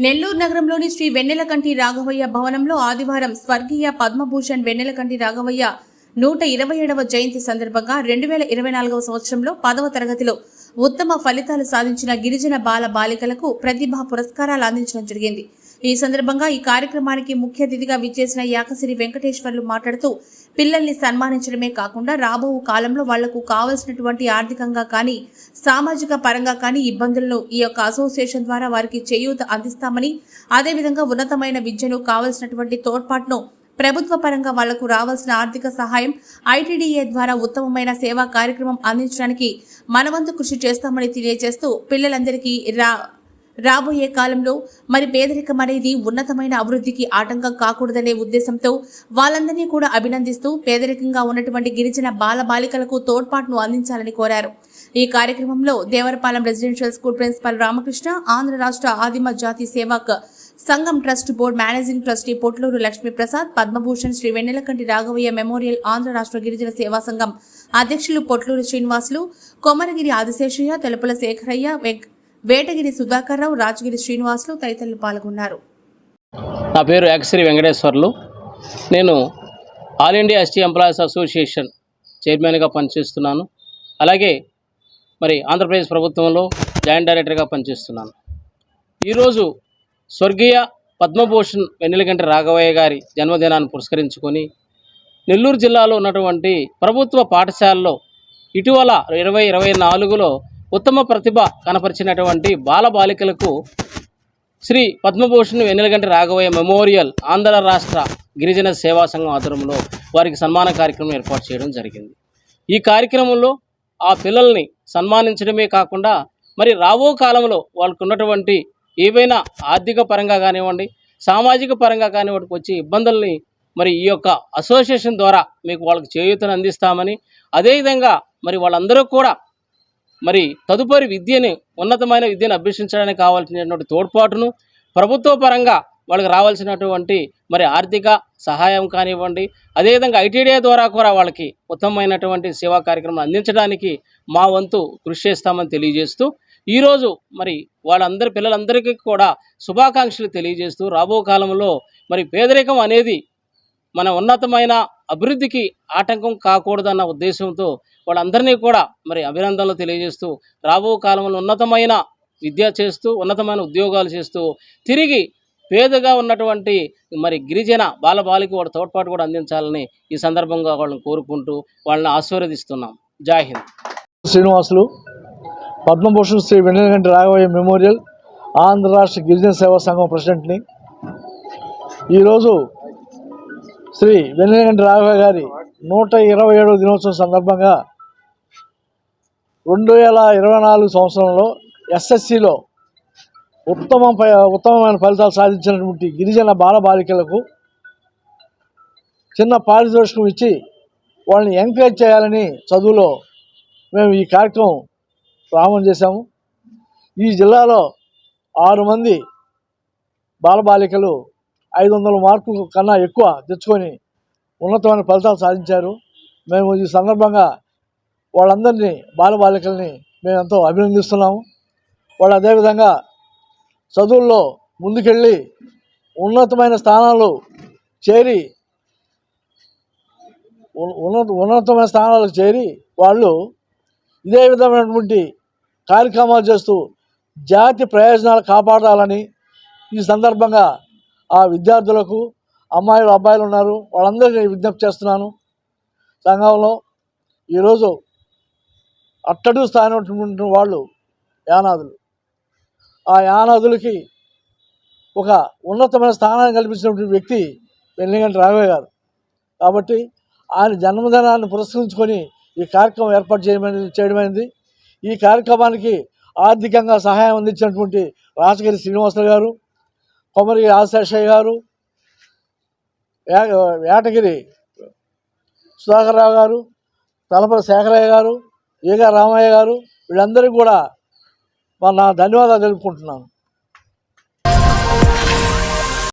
నెల్లూరు నగరంలోని శ్రీ వెన్నెలకంటి రాఘవయ్య భవనంలో ఆదివారం స్వర్గీయ పద్మభూషణ్ వెన్నెలకంటి రాఘవయ్య నూట ఇరవై ఏడవ జయంతి సందర్భంగా రెండు వేల ఇరవై నాలుగవ సంవత్సరంలో పదవ తరగతిలో ఉత్తమ ఫలితాలు సాధించిన గిరిజన బాల బాలికలకు ప్రతిభా పురస్కారాలు అందించడం జరిగింది. ఈ సందర్భంగా ఈ కార్యక్రమానికి ముఖ్య అతిథిగా విచ్చేసిన యాకసిరి వెంకటేశ్వర్లు మాట్లాడుతూ పిల్లల్ని సన్మానించడమే కాకుండా రాబో కాలంలో వాళ్ళకు కావలసినటువంటి ఆర్థికంగా కానీ సామాజిక పరంగా కానీ ఇబ్బందులను ఈ యొక్క అసోసియేషన్ ద్వారా వారికి చేయూత అందిస్తామని అదేవిధంగా ఉన్నతమైన విద్యను కావలసినటువంటి తోడ్పాటును ప్రభుత్వ పరంగా వాళ్ళకు రావాల్సిన ఆర్థిక సహాయం ఐటీడీఏ ద్వారా ఉత్తమమైన సేవా కార్యక్రమం అందించడానికి మనవంతు కృషి చేస్తామని తెలియజేస్తూ పిల్లలందరికీ రా రాబోయే కాలంలో మరి పేదరికం అనేది ఉన్నతమైన అభివృద్ధికి ఆటంకం కాకూడదనే ఉద్దేశంతో వాళ్ళందరినీ కూడా అభినందిస్తూ పేదరికంగా ఉన్నటువంటి గిరిజన బాల బాలికలకు తోడ్పాటును అందించాలని కోరారు. ఈ కార్యక్రమంలో Devarapalem residential school principal Ramakrishna Andhra రాష్ట్ర ఆదిమ జాతి సేవాక్ సంఘం trust board managing trustee Potluru Lakshmiprasad Padmabhushan Shri Vennelakanti Raghavaiah memorial Andhra రాష్ట్ర గిరిజన సేవా సంఘం అధ్యక్షులు పొట్లూరు శ్రీనివాసులు కొమరగిరి ఆదిశేషయ్య తెలుపుల శేఖరయ్య వేటగిరి సుధాకర్రావు రాజగిరి శ్రీనివాసులు తదితరులు పాల్గొన్నారు. నా పేరు యాక్సిరి వెంకటేశ్వర్లు. నేను all India ST employees association చైర్మన్గా పనిచేస్తున్నాను. అలాగే మరి ఆంధ్రప్రదేశ్ ప్రభుత్వంలో జాయింట్ డైరెక్టర్గా పనిచేస్తున్నాను. ఈరోజు స్వర్గీయ పద్మభూషణ్ వెన్నెలగంటి రాఘవయ్య గారి జన్మదినాన్ని పురస్కరించుకొని నెల్లూరు జిల్లాలో ఉన్నటువంటి ప్రభుత్వ పాఠశాలలో ఇటీవల ఇరవై ఇరవై నాలుగులో ఉత్తమ ప్రతిభ కనపరిచినటువంటి బాల బాలికలకు శ్రీ పద్మభూషణ్ వెన్నెలగంటి రాఘవయ్య మెమోరియల్ ఆంధ్ర రాష్ట్ర గిరిజన సేవా సంఘం ఆధ్వర్యంలో వారికి సన్మాన కార్యక్రమం ఏర్పాటు చేయడం జరిగింది. ఈ కార్యక్రమంలో ఆ పిల్లల్ని సన్మానించడమే కాకుండా మరి రాబో కాలంలో వాళ్ళకు ఉన్నటువంటి ఏవైనా ఆర్థిక పరంగా కానివ్వండి సామాజిక పరంగా కానివ్వండి వచ్చే ఇబ్బందుల్ని మరి ఈ యొక్క అసోసియేషన్ ద్వారా మీకు వాళ్ళకి చేయూతను అందిస్తామని అదేవిధంగా మరి వాళ్ళందరూ కూడా మరి తదుపరి విద్యని ఉన్నతమైన విద్యను అభ్యసించడానికి కావాల్సినటువంటి తోడ్పాటును ప్రభుత్వ పరంగా వాళ్ళకి రావాల్సినటువంటి మరి ఆర్థిక సహాయం కానివ్వండి అదేవిధంగా ఐటీడీఏ ద్వారా కూడా వాళ్ళకి ఉత్తమమైనటువంటి సేవా కార్యక్రమం అందించడానికి మా వంతు కృషి చేస్తామని తెలియజేస్తూ ఈరోజు మరి వాళ్ళందరి పిల్లలందరికీ కూడా శుభాకాంక్షలు తెలియజేస్తూ రాబో కాలంలో మరి పేదరికం అనేది మన ఉన్నతమైన అభివృద్ధికి ఆటంకం కాకూడదన్న ఉద్దేశంతో వాళ్ళందరినీ కూడా మరి అభినందనలు తెలియజేస్తూ రాబో కాలంలో ఉన్నతమైన విద్య చేస్తూ ఉన్నతమైన ఉద్యోగాలు చేస్తూ తిరిగి పేదగా ఉన్నటువంటి మరి గిరిజన బాలబాలికి వాడు తోడ్పాటు కూడా అందించాలని ఈ సందర్భంగా వాళ్ళని కోరుకుంటూ వాళ్ళని ఆశీర్వదిస్తున్నాం. జై హింద్. శ్రీనివాసులు పద్మభూషణ్ శ్రీ వెన్నెలగంటి రాఘవయ్య మెమోరియల్ ఆంధ్ర రాష్ట్ర గిరిజన సేవా సంఘం ప్రెసిడెంట్ని. ఈరోజు శ్రీ వెన్నెలగంటి రాఘవ గారి నూట ఇరవై ఏడవ దినోత్సవం సందర్భంగా రెండు వేల ఇరవై నాలుగు సంవత్సరంలో ఎస్ఎస్సిలో ఉత్తమ ఉత్తమమైన ఫలితాలు సాధించినటువంటి గిరిజన బాలబాలికలకు చిన్న పారితోషికం ఇచ్చి వాళ్ళని ఎంకరేజ్ చేయాలని చదువులో మేము ఈ కార్యక్రమం ప్రారంభం చేశాము. ఈ జిల్లాలో ఆరు మంది బాలబాలికలు ఐదు వందల మార్కుల కన్నా ఎక్కువ తెచ్చుకొని ఉన్నతమైన ఫలితాలు సాధించారు. మేము ఈ సందర్భంగా వాళ్ళందరినీ బాలబాలికల్ని మేము ఎంతో అభినందిస్తున్నాము. వాళ్ళు అదేవిధంగా చదువుల్లో ముందుకెళ్ళి ఉన్నతమైన స్థానాలు చేరి ఉన్నత ఉన్నతమైన స్థానాలకు చేరి వాళ్ళు ఇదే విధమైనటువంటి కార్యక్రమాలు చేస్తూ జాతి ప్రయోజనాలు కాపాడాలని ఈ సందర్భంగా ఆ విద్యార్థులకు అమ్మాయిలు అబ్బాయిలు ఉన్నారు. వాళ్ళందరికీ విజ్ఞప్తి చేస్తున్నాను. సంఘంలో ఈరోజు అట్టడు స్థాయినటువంటి వాళ్ళు యానాదులు. ఆ యానాదులకి ఒక ఉన్నతమైన స్థానాన్ని కల్పించినటువంటి వ్యక్తి వెల్లిగంటి రాఘవయ్య గారు. కాబట్టి ఆయన జన్మదినాన్ని పురస్కరించుకొని ఈ కార్యక్రమం ఏర్పాటు చేయమని చేయడమైంది. ఈ కార్యక్రమానికి ఆర్థికంగా సహాయం అందించినటువంటి రాజగిరి శ్రీనివాసరావు గారు కొమరి ఆశేషయ్య గారు వేటగిరి సుధాకర్రావు గారు తలపల శేఖరయ్య గారు ఈగ రామయ్య గారు వీళ్ళందరికీ కూడా మరి నా ధన్యవాదాలు తెలుపుకుంటున్నాను.